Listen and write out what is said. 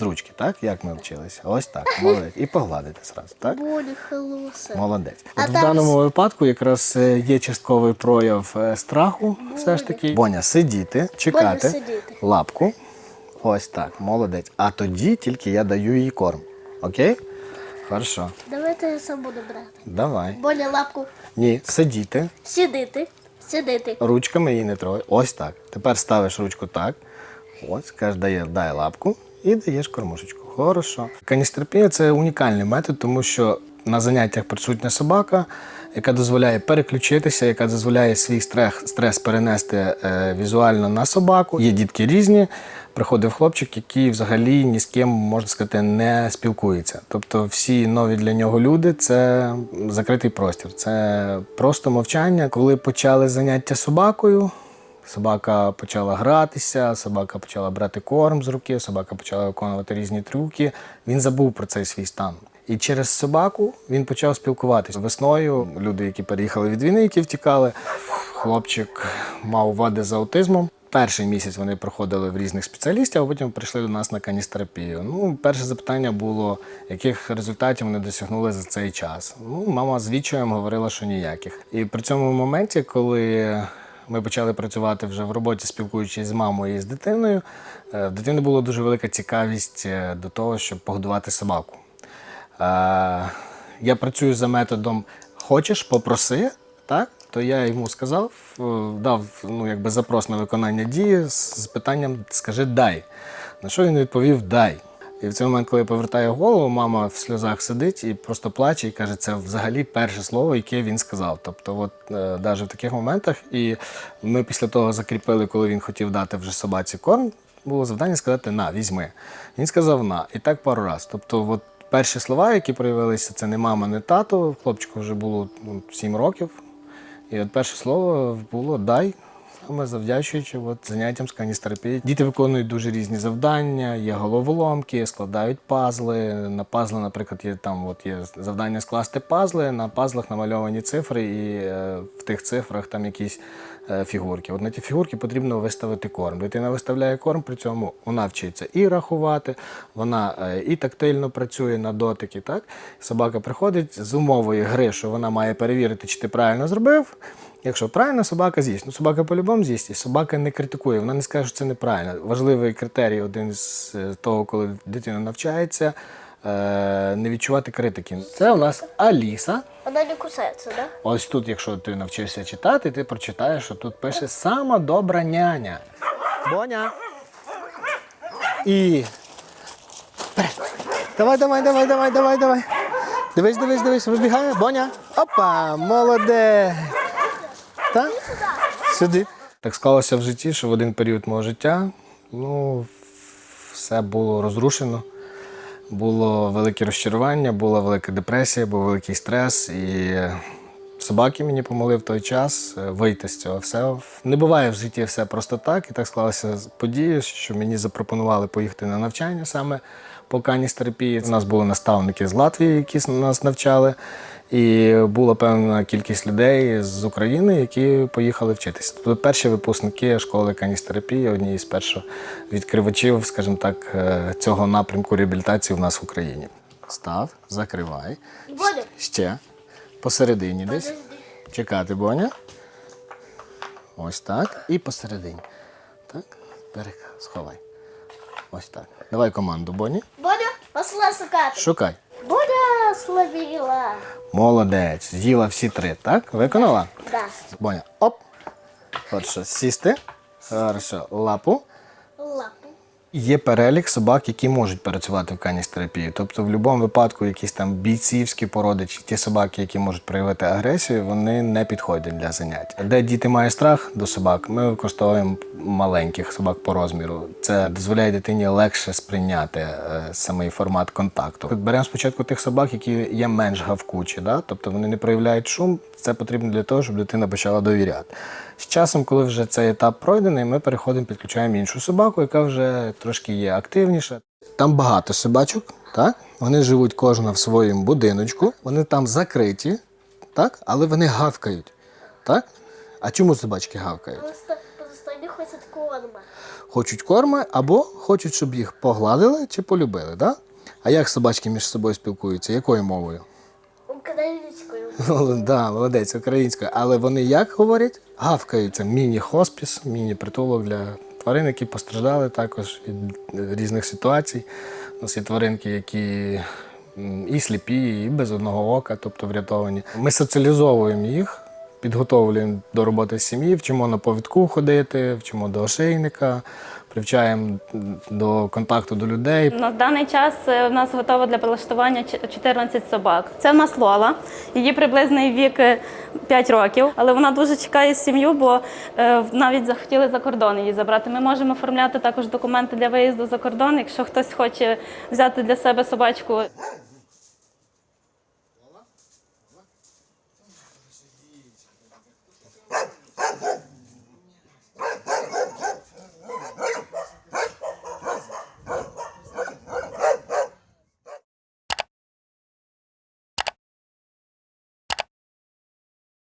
З ручки, так? Як ми вчилися? Ось так, молодець. І погладити зразу, так? Болі холоса. Молодець. А От в там даному випадку якраз е, є частковий прояв е, страху, все ж таки. Боня, сидіти, чекати, сидіти. лапку. Ось так, молодець. А тоді тільки я даю їй корм. Окей? Хорошо. Давайте я сам буду брати. Давай. Боля лапку. Ні, сидіти. Сидити. Сидити. Ручками її не трогай. Ось так. Тепер ставиш ручку так. Ось, кажеш, дає, дай лапку і даєш кормушечку. Хорошо. Каністерпія це унікальний метод, тому що на заняттях присутня собака, яка дозволяє переключитися, яка дозволяє свій стрес, стрес перенести е, візуально на собаку. Є дітки різні. Приходив хлопчик, який взагалі ні з ким, можна сказати, не спілкується. Тобто всі нові для нього люди це закритий простір, це просто мовчання. Коли почали заняття собакою, Собака почала гратися, собака почала брати корм з руки, собака почала виконувати різні трюки. Він забув про цей свій стан. І через собаку він почав спілкуватися. Весною люди, які переїхали від війни, які втікали, хлопчик мав вади з аутизмом. Перший місяць вони проходили в різних спеціалістів, а потім прийшли до нас на каністерапію. Ну, перше запитання було, яких результатів вони досягнули за цей час. Ну, мама з відчаєм говорила, що ніяких. І при цьому моменті, коли ми почали працювати вже в роботі, спілкуючись з мамою і з дитиною. е, В дитини була дуже велика цікавість е, до того, щоб погодувати собаку. Е, Я працюю за методом хочеш, попроси, так? То я йому сказав, дав ну, якби запрос на виконання дії з питанням Скажи дай. На що він відповів Дай. І в цей момент, коли я повертаю голову, мама в сльозах сидить і просто плаче і каже, це взагалі перше слово, яке він сказав. Тобто, от е, навіть в таких моментах, і ми після того закріпили, коли він хотів дати вже собаці корм, було завдання сказати на, візьми. Він сказав на. І так пару разів. Тобто, от перші слова, які проявилися, це не мама, не тато. Хлопчику вже було ну, 7 років. І от перше слово було дай. Саме завдячуючи от, заняттям з каністерапії. Діти виконують дуже різні завдання, є головоломки, складають пазли. На пазли, наприклад, є там от є завдання скласти пазли, на пазлах намальовані цифри, і е, в тих цифрах там якісь е, фігурки. От на ті фігурки потрібно виставити корм. Дитина виставляє корм, при цьому вона вчиться і рахувати, вона е, і тактильно працює на дотики. Так? Собака приходить з умовою гри, що вона має перевірити, чи ти правильно зробив. Якщо правильно, собака з'їсть. Ну, собака по-любому з'їсть, і собака не критикує, вона не скаже, що це неправильно. Важливий критерій один з е, того, коли дитина навчається, е, не відчувати критики. Це у нас Аліса. Вона не кусається, да? Ось тут, якщо ти навчишся читати, ти прочитаєш, що тут пише сама добра няня. Боня. І. Давай, давай, давай, давай, давай, давай. Дивись, дивись, дивись, вибігає. Боня. Опа, молодець. Так? Сюди. Так склалося в житті, що в один період мого життя ну, все було розрушено. Було велике розчарування, була велика депресія, був великий стрес. І собаки мені помогли в той час е, вийти з цього всього. Не буває в житті все просто так. І так склалося події, що мені запропонували поїхати на навчання саме по каністерапії. У нас були наставники з Латвії, які нас навчали. І була певна кількість людей з України, які поїхали вчитися. Тобто перші випускники школи каністерапії, одні з перших відкривачів, скажімо так, е, цього напрямку реабілітації в нас в Україні. Став, закривай. Боля. Ще. Посередині десь. Чекати, Боня. Ось так. І посередині. Так. Бери, сховай. Ось так. Давай команду, Боні. Боля, пошла шукати. Шукай. Боля словила. Молодець. З'їла всі три, так? Виконала? Да. Боня. Оп. Хорошо. Сісти. Хорошо. Лапу. Лапу. Є перелік собак, які можуть працювати в каністерапії. Тобто, в будь-якому випадку, якісь там бійцівські породи чи ті собаки, які можуть проявити агресію, вони не підходять для занять. Де діти мають страх до собак, ми використовуємо маленьких собак по розміру. Це дозволяє дитині легше сприйняти е, самий формат контакту. Беремо спочатку тих собак, які є менш гавкучі, да? тобто вони не проявляють шум. Це потрібно для того, щоб дитина почала довіряти. З часом, коли вже цей етап пройдений, ми переходимо, підключаємо іншу собаку, яка вже трошки є активніша. Там багато собачок, так? Вони живуть кожна в своєму будиночку, вони там закриті, так? але вони гавкають. Так? А чому собачки гавкають? Просто не корма. хочуть корми або хочуть, щоб їх погладили чи полюбили. Да? А як собачки між собою спілкуються? Якою мовою? Да, молодець, українською. Але вони як говорять? Гавкаються. Міні-хоспіс, міні-притулок для тварин, які постраждали також від е, різних ситуацій. У нас є тваринки, які і сліпі, і без одного ока, тобто врятовані. Ми соціалізовуємо їх, підготовлюємо до роботи сім'ї, вчимо на повідку ходити, вчимо до ошейника, привчаємо до контакту до людей. На даний час е, в нас готово для прилаштування ч- 14 собак. Це в нас Лола. Її приблизний вік е, 5 років, але вона дуже чекає сім'ю, бо е, навіть захотіли за кордон її забрати. Ми можемо оформляти також документи для виїзду за кордон. Якщо хтось хоче взяти для себе собачку,